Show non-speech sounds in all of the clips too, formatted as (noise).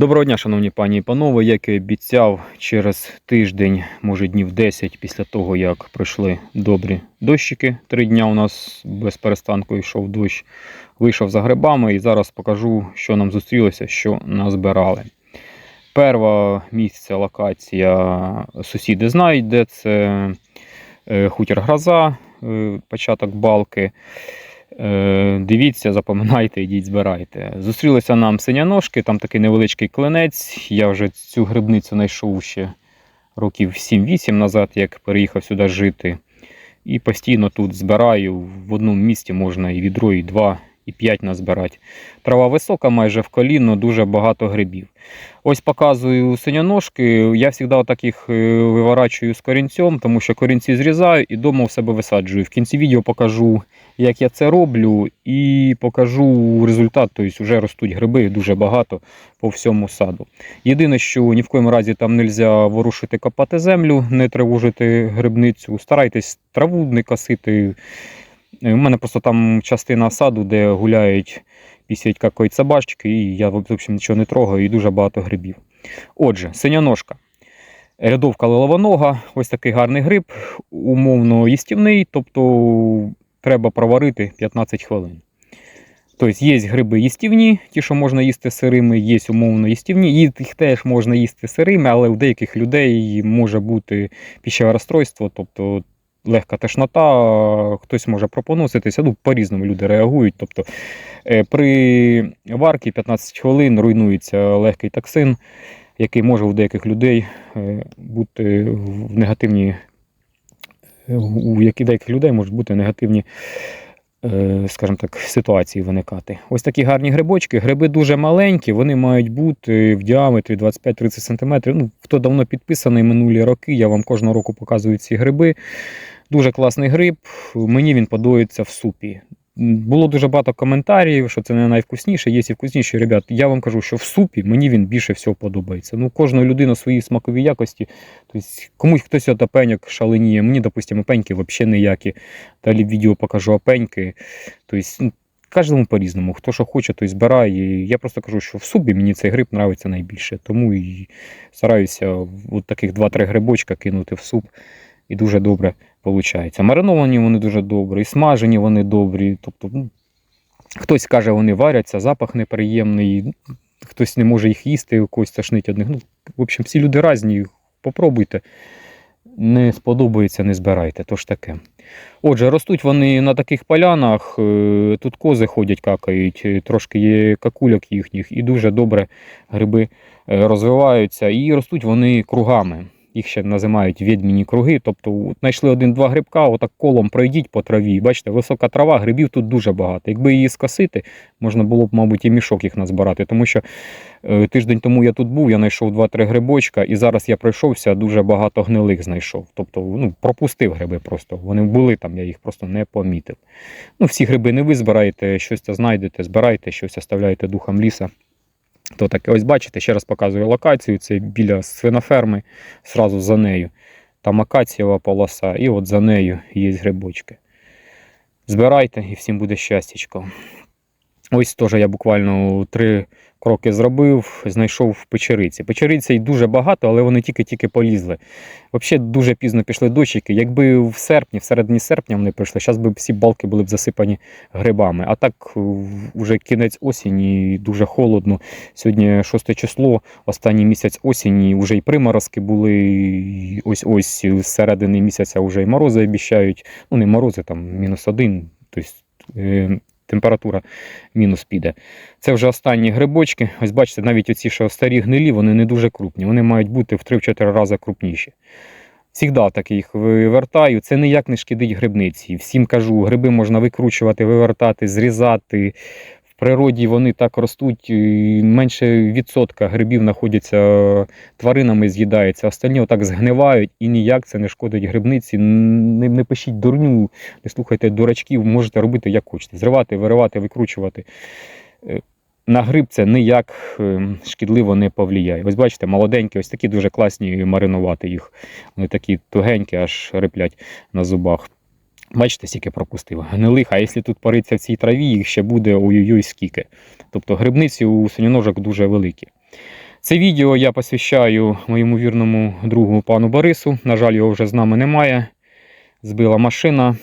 Доброго дня, шановні пані і панове. Як і обіцяв, через тиждень, може днів 10, після того, як пройшли добрі дощики, три дня у нас без перестанку йшов дощ, вийшов за грибами і зараз покажу, що нам зустрілося, що назбирали. Перша місце локація сусіди знають, де це е, хутір Гроза, е, початок балки. Е, Дивіться, запам'ятайте, йдіть, збирайте. Зустрілися нам синяножки, там такий невеличкий клинець. Я вже цю грибницю знайшов ще років 7-8 назад, як переїхав сюди жити. І постійно тут збираю. В одному місці можна і відро, і два, і п'ять назбирати. Трава висока, майже в коліно, дуже багато грибів. Ось показую синяножки. Я завжди так їх виворачую з корінцем, тому що корінці зрізаю і вдома в себе висаджую. В кінці відео покажу, як я це роблю, і покажу результат. Тобто вже ростуть гриби дуже багато по всьому саду. Єдине, що ні в коєму разі там не можна ворушити копати землю, не тривожити грибницю. Старайтесь траву не косити. У мене просто там частина саду, де гуляють пісять какої собачки, і я в общем, нічого не трогаю, і дуже багато грибів. Отже, синяножка. Рядовка лиловонога, ось такий гарний гриб, умовно їстівний, тобто треба проварити 15 хвилин. Тобто є гриби їстівні, ті, що можна їсти сирими, є умовно їстівні, їх теж можна їсти сирими, але у деяких людей може бути піщеве розстройство, тобто легка тошнота, хтось може пропоноситися, ну, по-різному люди реагують. Тобто е, при варці 15 хвилин руйнується легкий токсин, який може у деяких людей е, бути в негативні, у яких деяких людей можуть бути негативні. е, Скажімо так, ситуації виникати. Ось такі гарні грибочки. Гриби дуже маленькі, вони мають бути в діаметрі 25-30 см. Ну, хто давно підписаний минулі роки, я вам кожного року показую ці гриби. Дуже класний гриб. Мені він подобається в супі. Було дуже багато коментарів, що це не найвкусніше, є і вкусніші. Ребят, я вам кажу, що в супі мені він більше всього подобається. Ну, кожна людина свої смакові якості. Тобто, комусь хтось от опеньок шаленіє, мені, допустимо, опеньки взагалі ніякі. Далі відео покажу опеньки. Тобто, ну, кожному по-різному. Хто що хоче, той збирає. Я просто кажу, що в супі мені цей гриб подобається найбільше. Тому і стараюся от таких 2-3 грибочка кинути в суп. І дуже добре виходить. Мариновані вони дуже добрі, і смажені вони добрі. Тобто, ну, хтось каже, вони варяться, запах неприємний, хтось не може їх їсти, когось тошнить одних. Ну, в общем, всі люди різні. Попробуйте. Не сподобається, не збирайте. То ж таке. Отже, ростуть вони на таких полянах. е, Тут кози ходять, какають, е, трошки є какульок їхніх, і дуже добре гриби е, розвиваються. І ростуть вони кругами. Їх ще називають відьміні круги. Тобто знайшли один-два грибка, отак колом пройдіть по траві. Бачите, висока трава, грибів тут дуже багато. Якби її скосити, можна було б, мабуть, і мішок їх назбирати. Тому що е, тиждень тому я тут був, я знайшов 2-3 грибочка, і зараз я пройшовся, дуже багато гнилих знайшов. Тобто ну, пропустив гриби просто. Вони були там, я їх просто не помітив. Ну, всі гриби не ви збираєте, щось знайдете, збирайте, щось оставляєте духом ліса. То таке, ось бачите, ще раз показую локацію. Це біля свиноферми, зразу за нею. Там акацієва полоса, і от за нею є грибочки. Збирайте і всім буде щастячко. Ось теж я буквально три кроки зробив, знайшов печериці. Печериці дуже багато, але вони тільки-тільки полізли. Взагалі дуже пізно пішли дощики. Якби в серпні, в середині серпня вони прийшли, зараз би всі балки були б засипані грибами. А так вже кінець осені, дуже холодно. Сьогодні 6 число, останній місяць осені, вже і приморозки були. Ось ось з середини місяця вже і морози обіщають. Ну, не морози, там мінус один. Тобто, температура мінус піде. Це вже останні грибочки. Ось бачите, навіть оці що старі гнилі, вони не дуже крупні. Вони мають бути в 3-4 рази крупніші. Всігда так їх вивертаю. Це ніяк не шкідить грибниці. Всім кажу, гриби можна викручувати, вивертати, зрізати. Природі вони так ростуть, менше відсотка грибів знаходяться тваринами, з'їдаються. Остальні отак згнивають і ніяк це не шкодить грибниці. Не, не пишіть дурню, не слухайте дурачків, можете робити як хочете. Зривати, виривати, викручувати. Е, На гриб це ніяк е, шкідливо не повлияє. Ось бачите, молоденькі, ось такі дуже класні маринувати їх. Вони такі тугенькі, аж риплять на зубах. Бачите, скільки пропустив. Гнилих, а якщо тут париться в цій траві, їх ще буде ой-ой-ой скільки. Тобто грибниці у синьоножок дуже великі. Це відео я посвящаю моєму вірному другу пану Борису. На жаль, його вже з нами немає. Збила машина.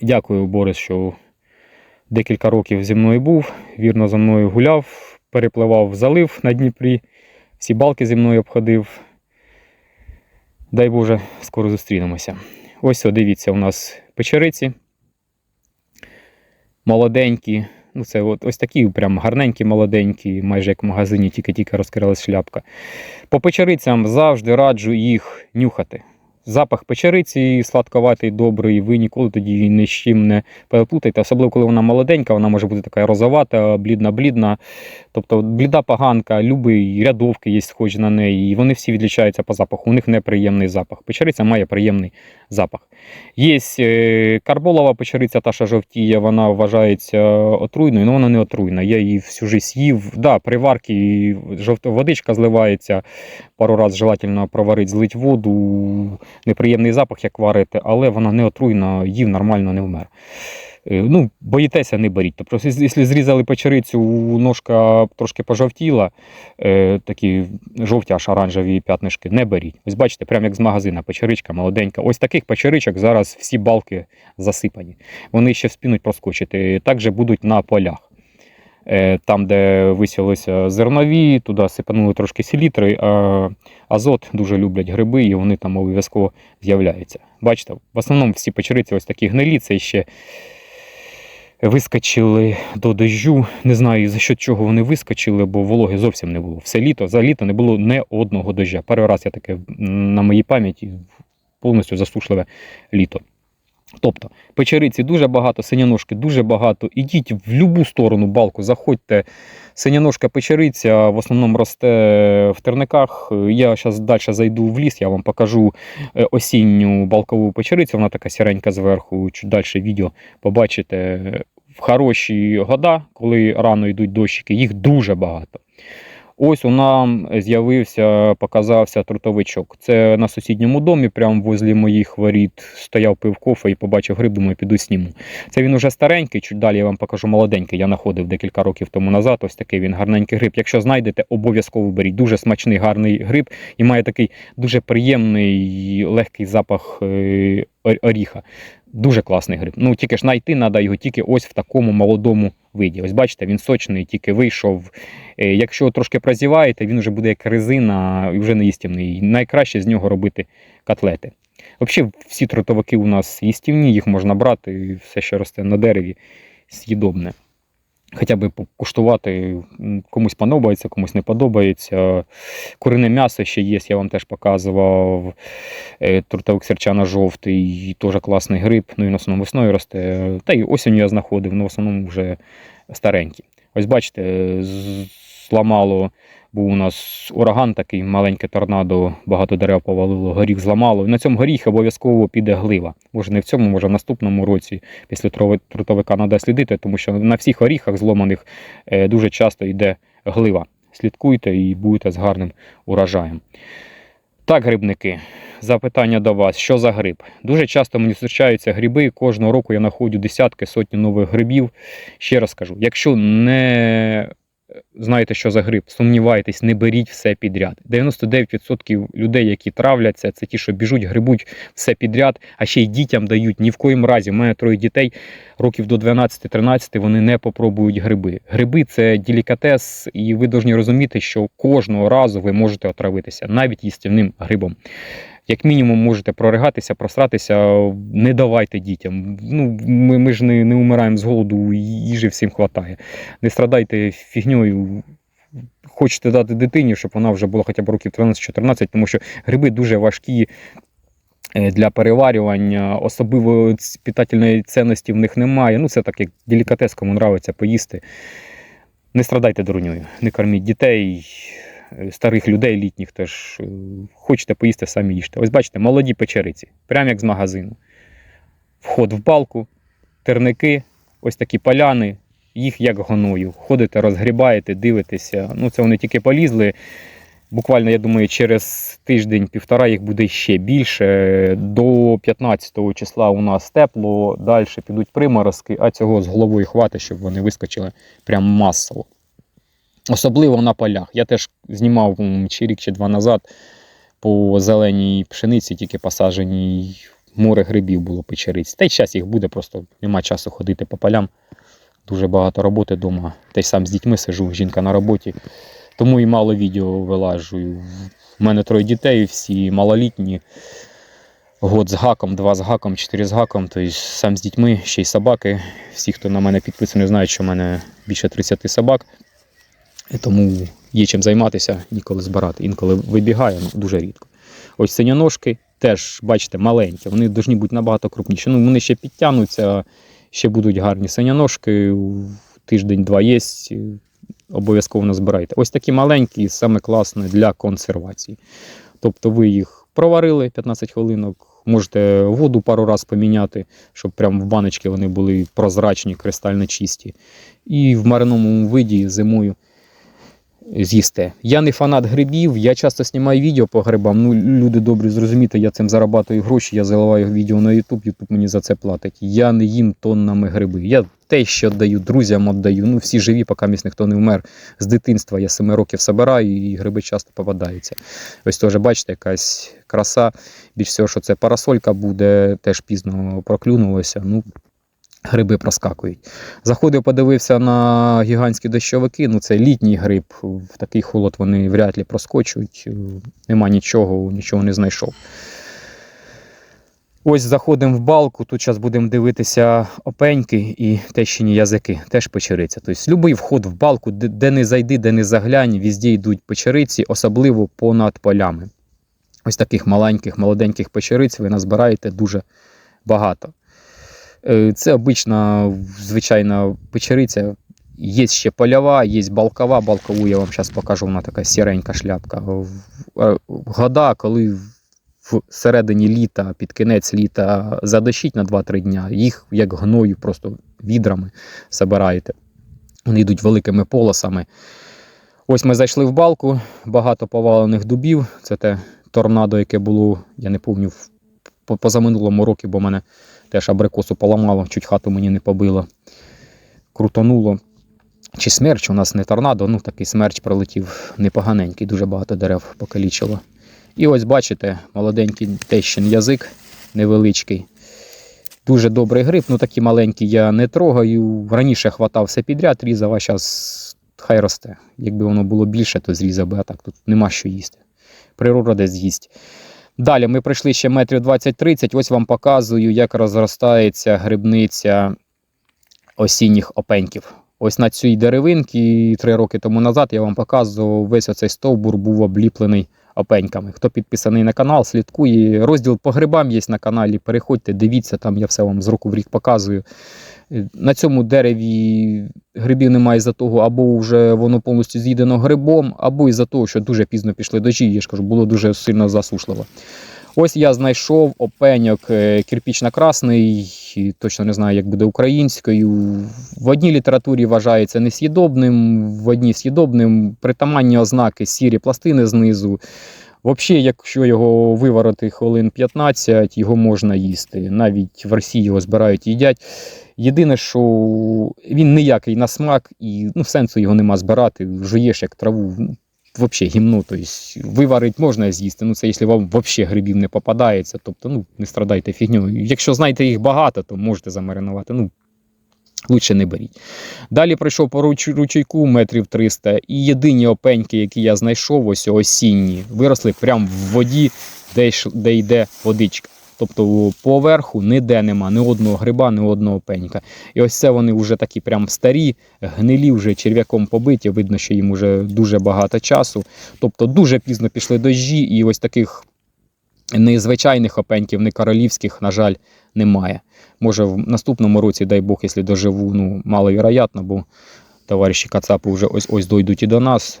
Дякую, Борис, що декілька років зі мною був, вірно за мною гуляв, перепливав залив на Дніпрі, всі балки зі мною обходив. Дай Боже, скоро зустрінемося. Ось, дивіться, у нас печериці. Молоденькі. Ну, це от, ось такі прям гарненькі, молоденькі, майже як в магазині, тільки-тільки розкрилась шляпка. По печерицям завжди раджу їх нюхати. Запах печериці сладковатий, добрий, ви ніколи тоді її ні з чим не переплутайте. Особливо, коли вона молоденька, вона може бути така розовата, блідна-блідна. Тобто бліда поганка, любий рядовки є схожі на неї. І вони всі відлічаються по запаху. У них неприємний запах. Печериця має приємний запах. Є е, карболова печериця, та що жовтіє, вона вважається отруйною, але вона не отруйна. Я її всю життя їв. Да, при варці водичка зливається, пару разів желательно проварити, злить воду. Неприємний запах, як варити, але вона не отруйна, їв нормально не вмер. Е, Ну, боїтеся, не беріть. Тобто, якщо зрізали печерицю, ножка трошки пожовтіла, е, такі жовті аж оранжеві п'ятнишки, не беріть. Ось бачите, прямо як з магазина, печеричка молоденька. Ось таких печеричок зараз всі балки засипані. Вони ще вспінуть проскочити. Також будуть на полях. Е, Там, де висілися зернові, туди сипанули трошки селітри, а азот дуже люблять гриби, і вони там обов'язково з'являються. Бачите, в основному всі печериці ось такі гнилі, це ще вискочили до дощу. Не знаю, за що чого вони вискочили, бо вологи зовсім не було. Все літо, за літо не було не одного дождя. Перший раз я таке на моїй пам'яті повністю засушливе літо. Тобто, печериці дуже багато, синяножки дуже багато. Ідіть в будь-яку сторону балку, заходьте. Синяножка печериця в основному росте в терниках. Я зараз далі зайду в ліс, я вам покажу е, осінню балкову печерицю. Вона така сіренька зверху. Чуть далі відео побачите. В хороші года, коли рано йдуть дощики, їх дуже багато. Ось у нам з'явився, показався трутовичок. Це на сусідньому домі, прямо возле моїх воріт, стояв пив кофе і побачив гриб, думаю, піду сніму. Це він уже старенький, чуть далі я вам покажу молоденький. Я знаходив декілька років тому назад. Ось такий він гарненький гриб. Якщо знайдете, обов'язково беріть. Дуже смачний, гарний гриб і має такий дуже приємний легкий запах е, оріха. Дуже класний гриб. Ну тільки ж знайти треба його тільки ось в такому молодому виді. Ось бачите, він сочний, тільки вийшов. Е, Якщо трошки прозіваєте, він вже буде як резина і вже не їстівний. Найкраще з нього робити котлети. Взагалі, всі тротовики у нас їстівні, їх можна брати, і все, що росте на дереві, з'їдобне. Хоча б покуштувати, комусь подобається, комусь не подобається. Курине м'ясо ще є, я вам теж показував. Е, Трутовик серчана жовтий, теж класний гриб. Ну він в основному весною росте. Та й осінню я знаходив, але в основному вже старенький. Ось бачите, зламало. Був у нас ураган такий, маленьке торнадо, багато дерев повалило, горіх зламало. І на цьому горіхі обов'язково піде глива. Може не в цьому, може в наступному році після трутовика треба слідити, тому що на всіх горіхах зломаних е, дуже часто йде глива. Слідкуйте і будете з гарним урожаєм. Так, грибники, запитання до вас: що за гриб? Дуже часто мені зустрічаються гриби. Кожного року я знаходжу десятки, сотні нових грибів. Ще раз кажу: якщо не знаєте, що за гриб, сумніваєтесь, не беріть все підряд. 99% людей, які травляться, це ті, що біжуть, грибуть все підряд, а ще й дітям дають. Ні в коїм разі. У мене троє дітей років до 12-13 вони не попробують гриби. Гриби це делікатес, і ви повинні розуміти, що кожного разу ви можете отравитися, навіть їстівним грибом. Як мінімум можете проригатися, просратися, не давайте дітям. Ну, ми, ми ж не, не умираємо з голоду, їжі всім вистачає. Не страдайте фігньою. Хочете дати дитині, щоб вона вже була хоча б років 13-14, тому що гриби дуже важкі е, для переварювання, особливо питательної цінності в них немає. Ну, це так як делікатес, кому нравиться поїсти. Не страдайте дурньою, не корміть дітей, старих людей літніх теж. е, Хочете поїсти, самі їжте. Ось бачите, молоді печериці, прямо як з магазину. Вход в балку, терники, ось такі поляни, їх як гоною. Ходите, розгрібаєте, дивитеся. Ну, це вони тільки полізли. Буквально, я думаю, через тиждень-півтора їх буде ще більше. До 15 числа у нас тепло, далі підуть приморозки, а цього з головою хватить, щоб вони вискочили прям масово. Особливо на полях. Я теж знімав чи рік, чи два назад по зеленій пшениці, тільки посадженій море грибів було печериць. Та й зараз їх буде, просто нема часу ходити по полям. Дуже багато роботи вдома. Та й сам з дітьми сижу, жінка на роботі. Тому і мало відео вилажую. У мене троє дітей, всі малолітні. Год з гаком, два з гаком, чотири з гаком. Тобто сам з дітьми, ще й собаки. Всі, хто на мене підписаний, знають, що в мене більше 30 собак. І тому є чим займатися, ніколи збирати. Інколи вибігає, дуже рідко. Ось синяножки теж, бачите, маленькі. Вони повинні бути набагато крупніші. Ну, вони ще підтягнуться, ще будуть гарні синяножки. Тиждень-два є. Обов'язково назбирайте. Ось такі маленькі, саме класне для консервації. Тобто ви їх проварили 15 хвилинок, можете воду пару разів поміняти, щоб прямо в баночки вони були прозрачні, кристально чисті. І в мариному виді зимою з'їсте. Я не фанат грибів, я часто знімаю відео по грибам. Ну, люди добрі зрозуміти, я цим зарабатую гроші, я заливаю відео на YouTube, YouTube мені за це платить. Я не їм тоннами гриби. Я те, що віддаю, друзям віддаю. Ну, всі живі, поки місь ніхто не вмер. З дитинства я 7 років собираю і гриби часто попадаються. Ось теж, бачите, якась краса. Більш всього, що це парасолька буде, теж пізно проклюнулося. Ну, Гриби проскакують. Заходив, подивився на гігантські дощовики. Ну, це літній гриб. В такий холод вони вряд ли проскочують. Нема нічого, нічого не знайшов. Ось заходимо в балку. Тут зараз будемо дивитися опеньки і тещині язики, теж печериця. Тобто, будь-який вход в балку, де не зайди, де не заглянь, візді йдуть печериці, особливо понад полями. Ось таких маленьких, молоденьких печериць ви назбираєте дуже багато. Е, Це обична звичайна печериця. Є ще польова, є балкова. Балкову я вам зараз покажу, вона така сіренька шляпка. В- Года, коли в середині літа, під кінець літа задощить на 2-3 дня, їх як гною просто відрами забираєте. Вони йдуть великими полосами. Ось ми зайшли в балку, багато повалених дубів. Це те торнадо, яке було, я не пам'ятаю, в- по- позаминулому році, бо мене теж абрикосу поламало, чуть хату мені не побило. Крутонуло. Чи смерч у нас не торнадо, ну такий смерч пролетів непоганенький, дуже багато дерев покалічило. І ось бачите, молоденький тещин язик невеличкий. Дуже добрий гриб, ну такі маленькі я не трогаю. Раніше хватав все підряд, різав, а зараз хай росте. Якби воно було більше, то зрізав би, а так тут нема що їсти. Природа десь з'їсть. Далі ми пройшли ще метрів 20-30. Ось вам показую, як розростається грибниця осінніх опеньків. Ось на цій деревинці три роки тому назад я вам показував, весь оцей стовбур був обліплений опеньками. Хто підписаний на канал, слідкує. Розділ по грибам є на каналі. Переходьте, дивіться, там я все вам з року в рік показую. На цьому дереві грибів немає із-за того, або вже воно повністю з'їдено грибом, або із-за того, що дуже пізно пішли дощі, я ж кажу, було дуже сильно засушливо. Ось я знайшов опеньок е, кирпічно-красний, точно не знаю, як буде українською. В одній літературі вважається нес'їдобним, в одній с'їдобним, притаманні ознаки сірі пластини знизу. Взагалі, якщо його виварити хвилин 15, його можна їсти. Навіть в Росії його збирають і їдять. Єдине, що він ніякий на смак, і ну, сенсу його нема збирати, жуєш як траву. ну, Взагалі гімно, тобто виварить можна з'їсти. Ну це якщо вам взагалі грибів не попадається, тобто ну, не страдайте фігньою. Якщо знаєте їх багато, то можете замаринувати. Ну, лучше не беріть. Далі пройшов по руч- ручейку метрів 300, і єдині опеньки, які я знайшов, ось осінні, виросли прямо в воді, де йде водичка. Тобто поверху ніде нема ні одного гриба, ні одного пенька. І ось це вони вже такі прям старі, гнилі, вже черв'яком побиті. Видно, що їм вже дуже багато часу. Тобто дуже пізно пішли дощі, і ось таких незвичайних опеньків, не королівських, на жаль, немає. Може, в наступному році, дай Бог, якщо доживу, ну, маловероятно, бо товариші Кацапи вже ось ось дойдуть і до нас.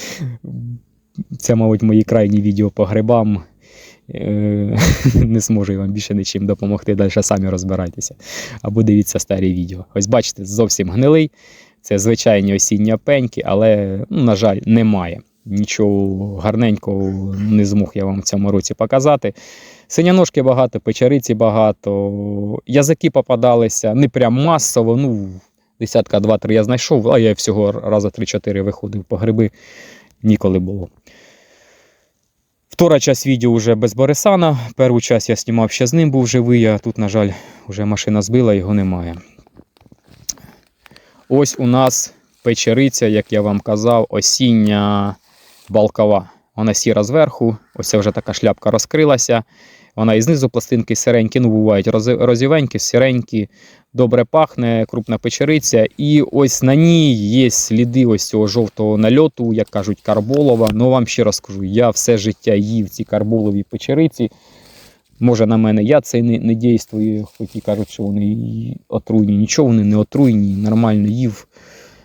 (laughs) Це, мабуть, мої крайні відео по грибам. Е, (laughs) Не зможу я вам більше нічим допомогти, далі самі розбирайтеся. Або дивіться старі відео. Ось бачите, зовсім гнилий. Це звичайні осінні опеньки, але, ну, на жаль, немає. Нічого гарненького не змог я вам в цьому році показати. Синяножки багато, печериці багато, язики попадалися, не прям масово, ну, Десятка 2-3 я знайшов, а я всього раза 3-4 виходив по гриби, ніколи було. Втора часть відео вже без Борисана. Першу часть я знімав ще з ним, був живий, а тут, на жаль, вже машина збила, його немає. Ось у нас печериця, як я вам казав, осіння балкова. Вона сіра зверху, ось ця вже така шляпка розкрилася. Вона і знизу пластинки сиренькі, ну бувають розівенькі, сіренькі, добре пахне, крупна печериця. І ось на ній є сліди ось цього жовтого нальоту, як кажуть, карболова. Ну вам ще раз скажу, я все життя їв ці карболові печериці. Може, на мене я це не, не дійствую, хоч і кажуть, що вони отруйні. Нічого вони не отруйні, нормально їв.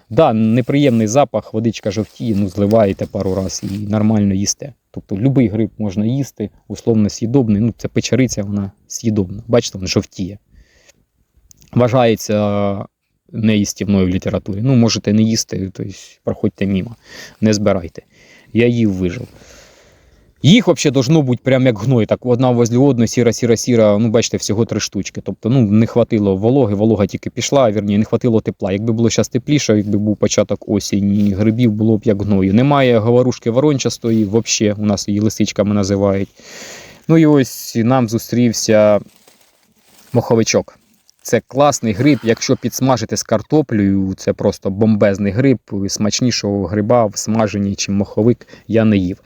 Да, неприємний запах, водичка жовтіє, ну зливаєте пару раз і нормально їсте. Тобто будь-який гриб можна їсти, условно з'їдобний. Ну, це печериця, вона з'їдобна. Бачите, вона жовтіє. Вважається неїстівною літературі. Ну, можете не їсти, тобто проходьте мимо, не збирайте. Я їв вижив. Їх взагалі должно бути прям як гной, так одна возле одної, сіра, сіра, сіра. Ну, бачите, всього три штучки. Тобто, ну, не хватило вологи, волога тільки пішла, вірні, не хватило тепла. Якби було зараз тепліше, якби був початок осені, грибів було б як гною. Немає говорушки ворончастої, взагалі, у нас її лисичками називають. Ну і ось нам зустрівся моховичок. Це класний гриб, якщо підсмажити з картоплею, це просто бомбезний гриб, смачнішого гриба в смаженні, чим моховик, я не їв.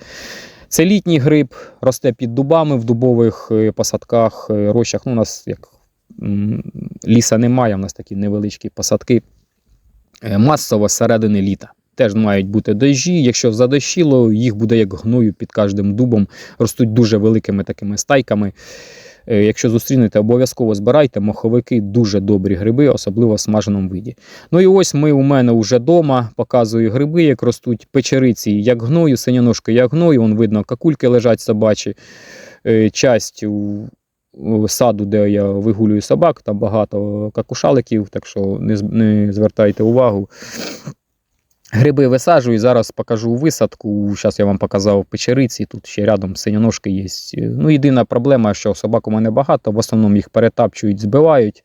Це літній гриб, росте під дубами в дубових е, посадках, е, рощах. Ну, у нас як ліса немає, у нас такі невеличкі посадки. Е, Масово середини літа. Теж мають бути дощі. Якщо задощило, їх буде як гною під кожним дубом. Ростуть дуже великими такими стайками. Е, Якщо зустрінете, обов'язково збирайте моховики, дуже добрі гриби, особливо в смаженому виді. Ну і ось ми у мене вже вдома показую гриби, як ростуть печериці, як гною, синяножки, як гною. Вон видно, какульки лежать собачі. Е, Часть саду, де я вигулюю собак, там багато какушаликів, так що не звертайте увагу. Гриби висаджую, зараз покажу висадку. Зараз я вам показав печериці, тут ще рядом синяножки є. Ну, єдина проблема, що собак у мене багато, в основному їх перетапчують, збивають.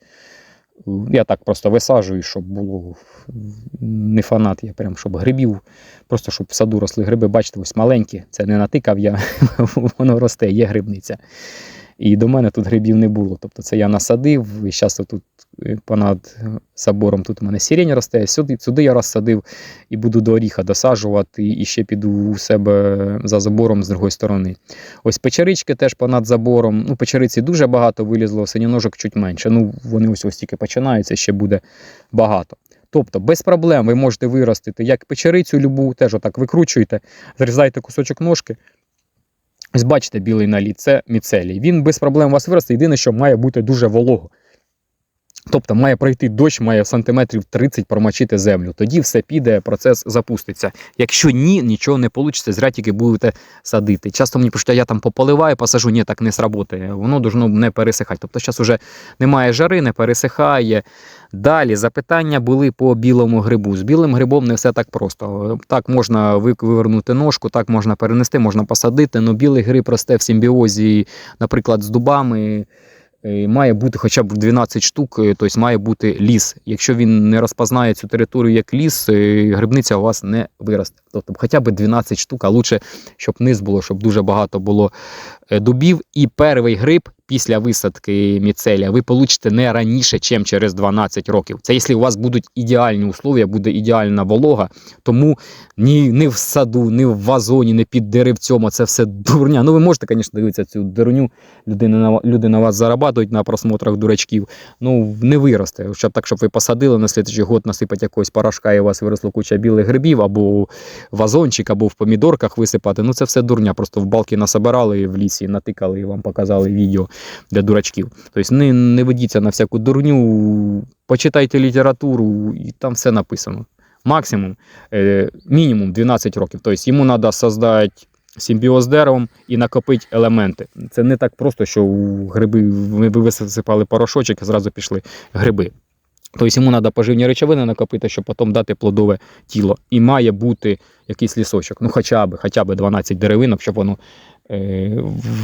Я так просто висаджую, щоб було не фанат, я прям щоб грибів, просто щоб в саду росли гриби, бачите, ось маленькі. Це не натикав я, (laughs) воно росте, є грибниця. І до мене тут грибів не було. Тобто це я насадив, і зараз тут понад забором тут у мене сирень росте. Сюди, сюди я розсадив і буду до оріха досаджувати, і ще піду у себе за забором з другої сторони. Ось печерички теж понад забором. Ну, печериці дуже багато вилізло, синьоножок чуть менше. Ну, вони ось ось тільки починаються, ще буде багато. Тобто, без проблем ви можете виростити як печерицю любу, теж отак викручуєте, зрізаєте кусочок ножки. Ось бачите, білий наліт, це міцелій. Він без проблем у вас виросте. Єдине, що має бути дуже волого. Тобто має пройти дощ, має сантиметрів 30 промочити землю. Тоді все піде, процес запуститься. Якщо ні, нічого не вийде, зря тільки будете садити. Часто мені пишуть, я там пополиваю, посажу, ні, так не сработає. Воно должно не пересихати. Тобто зараз вже немає жари, не пересихає. Далі запитання були по білому грибу. З білим грибом не все так просто. Так можна вивернути ножку, так можна перенести, можна посадити. але білий гриб росте в симбіозі, наприклад, з дубами. Е, Має бути хоча б 12 штук, е, тобто має бути ліс. Якщо він не розпознає цю територію як ліс, е, грибниця у вас не виросте. Тобто хоча б 12 штук, а лучше, щоб низ було, щоб дуже багато було дубів. І перший гриб після висадки міцелія ви получите не раніше, ніж через 12 років. Це якщо у вас будуть ідеальні условия, буде ідеальна волога, тому ні, ні в саду, ні в вазоні, ні під деревцем, це все дурня. Ну ви можете, звісно, дивитися цю дурню, люди на, люди на вас зарабатують на просмотрах дурачків. Ну, не виросте. Щоб так, щоб ви посадили на слідчий год, насипати якогось порошка, і у вас виросло куча білих грибів, або вазончик, або в помідорках висипати. Ну це все дурня. Просто в балки насобирали в лісі, натикали і вам показали відео для дурачків. Тобто не, не ведіться на всяку дурню, почитайте літературу, і там все написано. Максимум, е, мінімум 12 років. Тобто йому треба создати симбіоз деревом і накопити елементи. Це не так просто, що у гриби ви ви висипали порошочок і зразу пішли гриби. Тобто йому треба поживні речовини накопити, щоб потім дати плодове тіло. І має бути якийсь лісочок, ну хоча б, хоча б 12 деревинок, щоб воно е,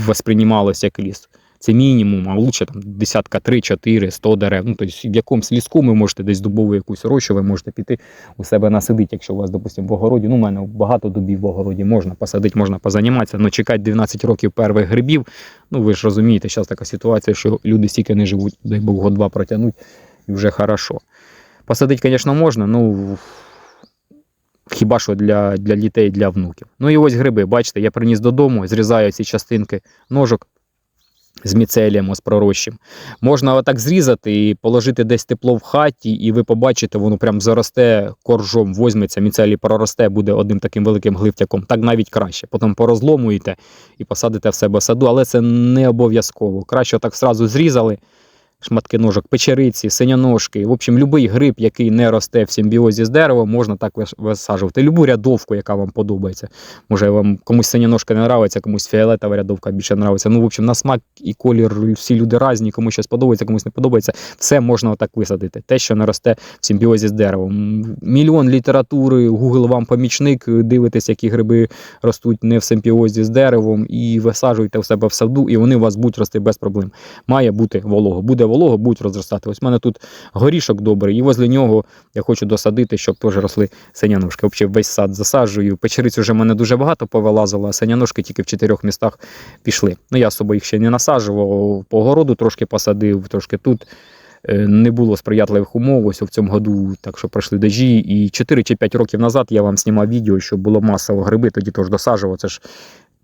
восприймалося як ліс. Це мінімум, а лучше там десятка 3, 4, 100 дерев. Ну, тобто в якомусь ліску ви можете десь дубову якусь рощу, ви можете піти у себе насадити, якщо у вас, допустимо, в огороді. Ну, у мене багато дубів в огороді можна посадити, можна позаніматися, але чекати 12 років первих грибів. Ну, ви ж розумієте, зараз така ситуація, що люди стільки не живуть, дай Бог, год-два протягнуть, і вже хорошо. Посадити, звісно, можна, ну хіба що для, для дітей, для внуків. Ну і ось гриби, бачите, я приніс додому, зрізаю ці частинки ножок з міцелієм, з пророщим. Можна отак зрізати і положити десь тепло в хаті, і ви побачите, воно прям заросте коржом, возьметься, міцелій проросте, буде одним таким великим гливтяком. Так навіть краще. Потім порозломуєте і посадите в себе саду, але це не обов'язково. Краще отак зразу зрізали. Шматки ножок, печериці, синяножки. В общем, будь-який гриб, який не росте в симбіозі з деревом, можна так висаджувати. Любу рядовку, яка вам подобається. Може, вам комусь синяножка не подобається, комусь фіолетова рядовка більше подобається. Ну, в общем, на смак і колір всі люди різні, комусь щось подобається, комусь не подобається. Все можна отак висадити. Те, що не росте в симбіозі з деревом. Мільйон літератури, Google вам помічник, дивитесь, які гриби ростуть не в симбіозі з деревом, і висаджуйте в себе в саду, і вони у вас будуть рости без проблем. Має бути волого. Буде волого, будуть розростати. Ось в мене тут горішок добрий, і возле нього я хочу досадити, щоб теж росли синяножки. Взагалі весь сад засаджую. Печериць вже в мене дуже багато повилазило, а синяножки тільки в чотирьох містах пішли. Ну, я з собою їх ще не насаджував, по огороду трошки посадив, трошки тут. Е, Не було сприятливих умов ось в цьому году, так що пройшли дожі. І 4 чи 5 років назад я вам знімав відео, що було масово гриби, тоді теж досаджував. Це ж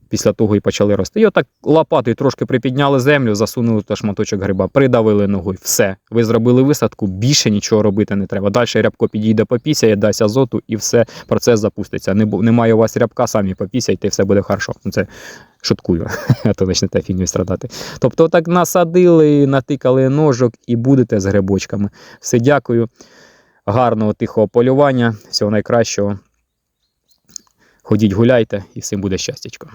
після того і почали рости. І отак лопатою трошки припідняли землю, засунули та шматочок гриба, придавили ногою. Все. Ви зробили висадку, більше нічого робити не треба. Далі рябко підійде попісяє, дасть азоту і все, процес запуститься. Не, немає у вас рябка, самі попісяйте, і все буде хорошо. Ну, Це шуткую, (laughs) а то почнете фігню страдати. Тобто, так насадили, натикали ножок і будете з грибочками. Все, дякую. Гарного тихого полювання, всього найкращого. Ходіть, гуляйте, і всім буде щастячко.